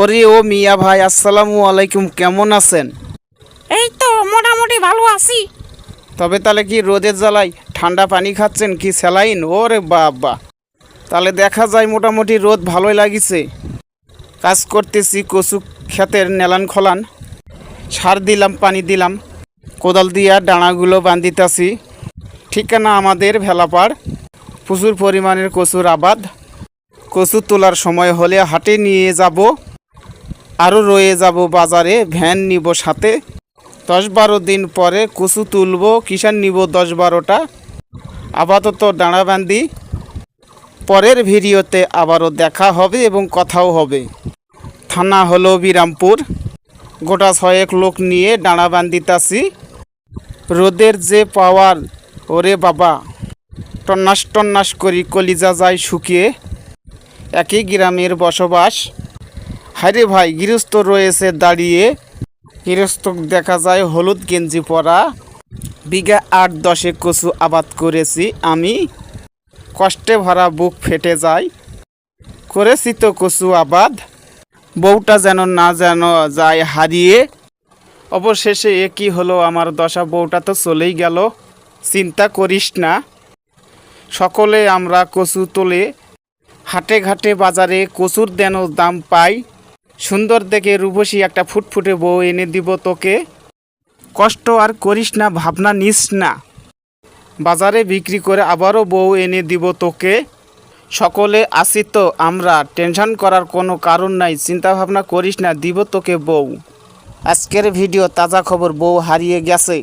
ওরে ও মিয়া ভাই আসসালামু আলাইকুম কেমন আছেন? এই তো মোটামুটি ভালো আছি। তবে তাহলে কি রোদের জ্বালায় ঠান্ডা পানি খাচ্ছেন কি স্যালাইন? ওরে বাবা। তাহলে দেখা যায় মোটামুটি রোদ ভালোই লাগিছে। কাজ করতেছি কচু ক্ষেতের নেলান খোলান। সার দিলাম পানি দিলাম। কোদাল দিয়া ডানাগুলো বান্ধিতাছি। ঠিকানা আমাদের ভেলাপাড়। প্রচুর পরিমাণের কচুর আবাদ। কচু তোলার সময় হলে হাটে নিয়ে যাব। আরও রয়ে যাব বাজারে, ভ্যান নিব সাথে। দশ বারো দিন পরে কচু তুলব কিষান নিব দশ বারোটা আপাতত ডাঁড়াবান্দি। পরের ভিডিওতে আবারও দেখা হবে এবং কথাও হবে। থানা হলো বিরামপুর। গোটা ছয়েক লোক নিয়ে ডাঁড়াবান্দিতাছি রোদের যে পাওয়ার, ওরে বাবা। টন্নাস টন্নাস করি কলিজা যায় শুকিয়ে। একই গ্রামের বসবাস। হারে ভাই, গৃহস্থ রয়েছে দাঁড়িয়ে। গৃহস্থ দেখা যায়, হলুদ গেঞ্জি পরা। বিঘা আট দশে কচু আবাদ করেছি আমি। কষ্টে ভরা বুক ফেটে যায়। করেছি তো কচু আবাদ। বউটা যেন না যেন যায় হারিয়ে। অবশেষে এ কি হলো আমার দশা, বউটা তো চলেই গেল। চিন্তা করিস না। সকলে আমরা কচু তোলে। হাটে ঘাটে বাজারে কচুর দেন দাম পাই। সুন্দর দেখে রূপসী একটা ফুটফুটে বউ এনে দিব তোকে। কষ্ট আর করিস না, ভাবনা নিস না। বাজারে বিক্রি করে আবারও বউ এনে দিব তোকে। সকলে আসি তো আমরা টেনশন করার কোনো কারণ নাই চিন্তা ভাবনা করিস না, দিব তোকে বউ। আজকের ভিডিও তাজা খবর, বউ হারিয়ে গেছে।